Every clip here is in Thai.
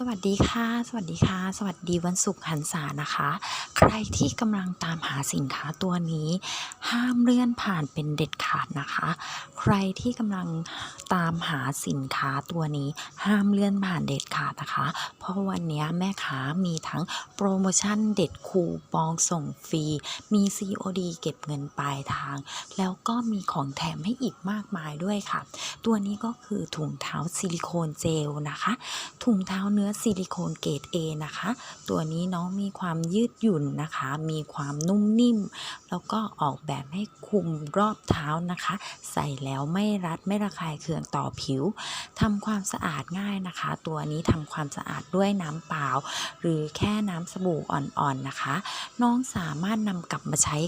สวัสดีค่ะ สวัสดีค่ะ สวัสดีวันศุกร์หันษานะคะ ใครที่กำลังตามหาสินค้าตัวนี้ ห้ามเลื่อนผ่านเป็นเด็ดขาดนะคะ ใครที่กำลังตามหาสินค้าตัวนี้ ห้ามเลื่อนผ่านเด็ดขาดนะคะ เพราะวันนี้แม่ค้ามีทั้งโปรโมชั่นเด็ดคูปองส่งฟรี มี COD เก็บเงินปลายทาง แล้วก็มีของแถมให้อีกมากมายด้วยค่ะ ตัวนี้ก็คือถุงเท้าซิลิโคนเจลนะคะ ถุงเท้าเนื้อซิลิโคนเกรด A นะคะ ตัวนี้น้องมีความยืดหยุ่นนะคะ มีความนุ่มนิ่ม แล้วก็ออกแบบให้คุมรอบเท้านะคะ ใส่แล้วไม่รัดไม่ระคายเคืองต่อผิวทำความสะอาดง่ายนะคะ ตัวนี้ทำความสะอาดด้วยน้ำเปล่า หรือแค่น้ำสบู่อ่อนๆนะคะ น้องสามารถนำกลับมาใช้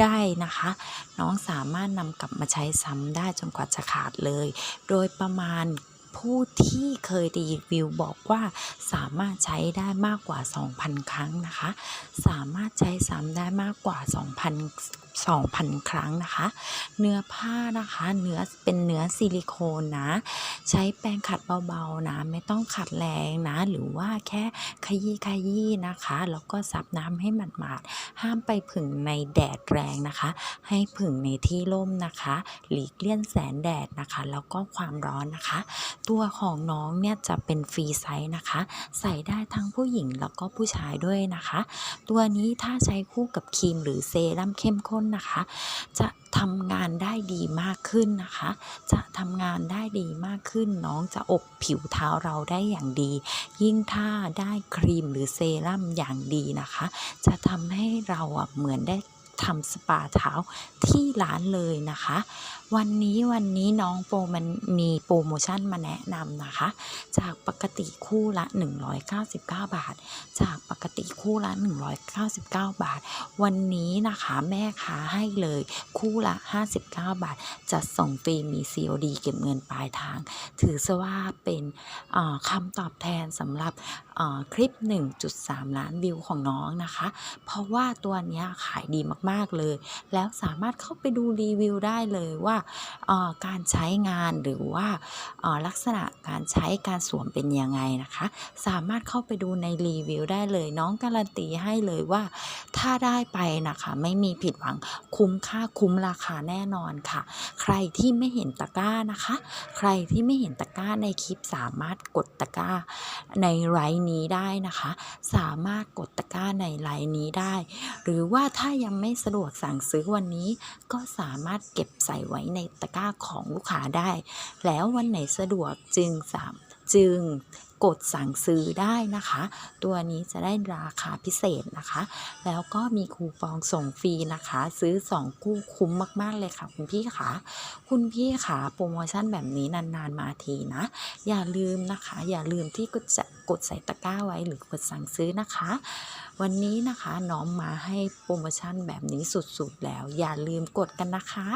ได้นะคะ น้องสามารถนำกลับมาใช้ซ้ำได้จนกว่าจะขาดเลย โดยประมาณ ผู้ที่เคยรีวิวบอกว่าสามารถใช้ได้มากกว่า 2,000 ครั้งนะคะ สามารถใช้ซ้ำได้มากกว่า 2,000 2,000 ครั้งนะคะ เนื้อผ้านะคะ เนื้อเป็นเนื้อซิลิโคนนะ ใช้แปรงขัดเบาๆนะ ไม่ต้องขัดแรงนะ หรือว่าแค่ขยี้ขยี้นะคะ แล้วก็ซับน้ำให้หมาดๆ ห้ามไปผึ่งในแดดแรงนะคะ ให้ผึ่งในที่ร่มนะคะ หลีกเลี่ยงแสงแดดนะคะ แล้วก็ความร้อนนะคะ ตัวของน้องเนี่ยจะเป็นฟรีไซส์นะคะ ใส่ได้ทั้งผู้หญิงแล้วก็ผู้ชายด้วยนะคะ ตัวนี้ถ้าใช้คู่กับครีมหรือเซรั่มเข้มข้นนะคะ จะทำงานได้ดีมากขึ้นนะคะ จะทำงานได้ดีมากขึ้น น้องจะอบผิวเท้าเราได้อย่างดี ยิ่งถ้าได้ครีมหรือเซรั่มอย่างดีนะคะ จะทำให้เราอะเหมือนได้ทำสปาเท้า ที่ร้านเลยนะคะ วันนี้วันนี้น้องโปรมันมีโปรโมชั่นมาแนะนำนะคะ จากปกติคู่ละ 199 บาท จากปกติคู่ละ 199 บาท วันนี้นะคะแม่ค้าให้เลยคู่ละ 59 บาทจะส่งฟรีมี COD เก็บเงินปลายทาง ถือซะว่าเป็นคำตอบแทนสำหรับเอ่อคลิป 1.3 ล้านวิวของน้องนะคะ เพราะว่าตัวนี้ขายดีมาก ๆ เลย แล้วสามารถเข้าไปดูรีวิวได้เลยว่าการใช้งานหรือว่าลักษณะการใช้การสวมเป็นยังไงนะคะ สามารถเข้าไปดูในรีวิวได้เลยน้องการันตีให้เลยว่า ถ้าได้ไปนะคะไม่มีผิดหวังคุ้มค่าคุ้มราคาแน่นอนค่ะ ใครที่ไม่เห็นตะกร้านะคะ ใครที่ไม่เห็นตะกร้าในคลิปสามารถกดตะกร้าในไลน์นี้ได้นะคะ สามารถกดตะกร้าในไลน์นี้ได้ หรือว่าถ้ายังไม่สะดวกสั่งซื้อวันนี้ก็สามารถเก็บใส่ไว้ในตะกร้าของลูกค้าได้ แล้ววันไหนสะดวกจึงสามจึง กดสั่งซื้อได้นะคะ ตัวนี้จะได้ราคาพิเศษนะคะ แล้วก็มีคูปองส่งฟรีนะคะ ซื้อ 2 คู่คุ้มมาก ๆ เลยค่ะคุณพี่ขาคุณพี่ขาโปรโมชั่นแบบนี้นาน ๆ มาทีนะ อย่าลืมนะคะ อย่าลืมที่กดจะกดใส่ตะกร้าไว้หรือกดสั่งซื้อนะคะ วันนี้นะคะน้องมาให้โปรโมชั่นแบบนี้สุด ๆ แล้ว อย่าลืมกดกันนะคะ